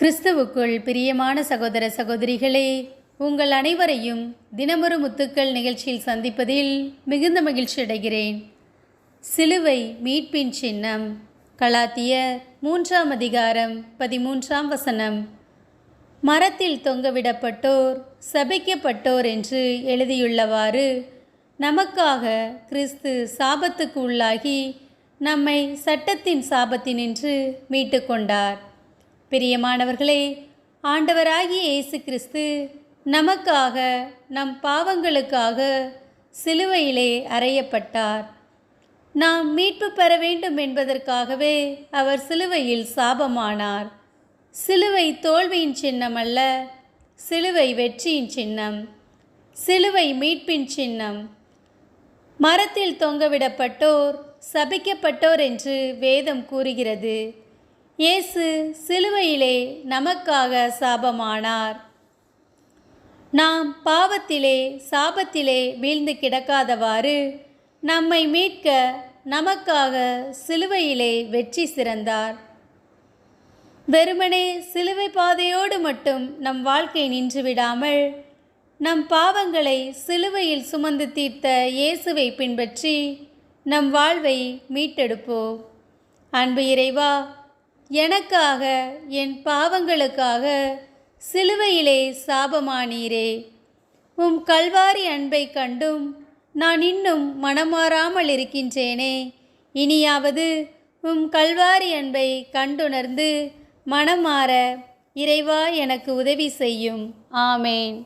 கிறிஸ்துவுக்குள் பிரியமான சகோதர சகோதரிகளே உங்கள் அனைவரையும் தினமொரு முத்துக்கள் நிகழ்ச்சியில் சந்திப்பதில் மிகுந்த மகிழ்ச்சி அடைகிறேன். சிலுவை மீட்பின் சின்னம் கலாத்திய மூன்றாம் அதிகாரம் பதிமூன்றாம் வசனம். மரத்தில் தொங்கவிடப்பட்டோர் சபிக்கப்பட்டோர் என்று எழுதியுள்ளவாறு நமக்காக கிறிஸ்து சாபத்துக்கு உள்ளாகி நம்மை சட்டத்தின் சாபத்தினின்று மீட்டுக்கொண்டார். பிரியமானவர்களே ஆண்டவராகிய இயேசு கிறிஸ்து நமக்காக நம் பாவங்களுக்காக சிலுவையிலே அறையப்பட்டார். நாம் மீட்பு பெற வேண்டும் என்பதற்காகவே அவர் சிலுவையில் சாபமானார். சிலுவை தோல்வியின் சின்னம் அல்ல சிலுவை வெற்றியின் சின்னம் சிலுவை மீட்பின் சின்னம். மரத்தில் தொங்கவிடப்பட்டோர் சபிக்கப்பட்டோர் என்று வேதம் கூறுகிறது. இயேசு சிலுவையிலே நமக்காக சாபமானார். நாம் பாவத்திலே சாபத்திலே வீழ்ந்து கிடக்காதவாறு நம்மை மீட்க நமக்காக சிலுவையிலே வெற்றி சிறந்தார். வெறுமனே சிலுவை பாதையோடு மட்டும் நம் வாழ்க்கை நின்று விடாமல் நம் பாவங்களை சிலுவையில் சுமந்து தீர்த்த இயேசுவை பின்பற்றி நம் வாழ்வை மீட்டெடுப்போம். அன்பு இறைவா எனக்காக என் பாவங்களுக்காக சிலுவையிலே சாபமானீரே. உம் கல்வாரி அன்பை கண்டும் நான் இன்னும் மனமாறாமல் இருக்கின்றேனே இனியாவது உம் கல்வாரி அன்பை கண்டுணர்ந்து மனமாற இறைவா எனக்கு உதவி செய்யும். ஆமேன்.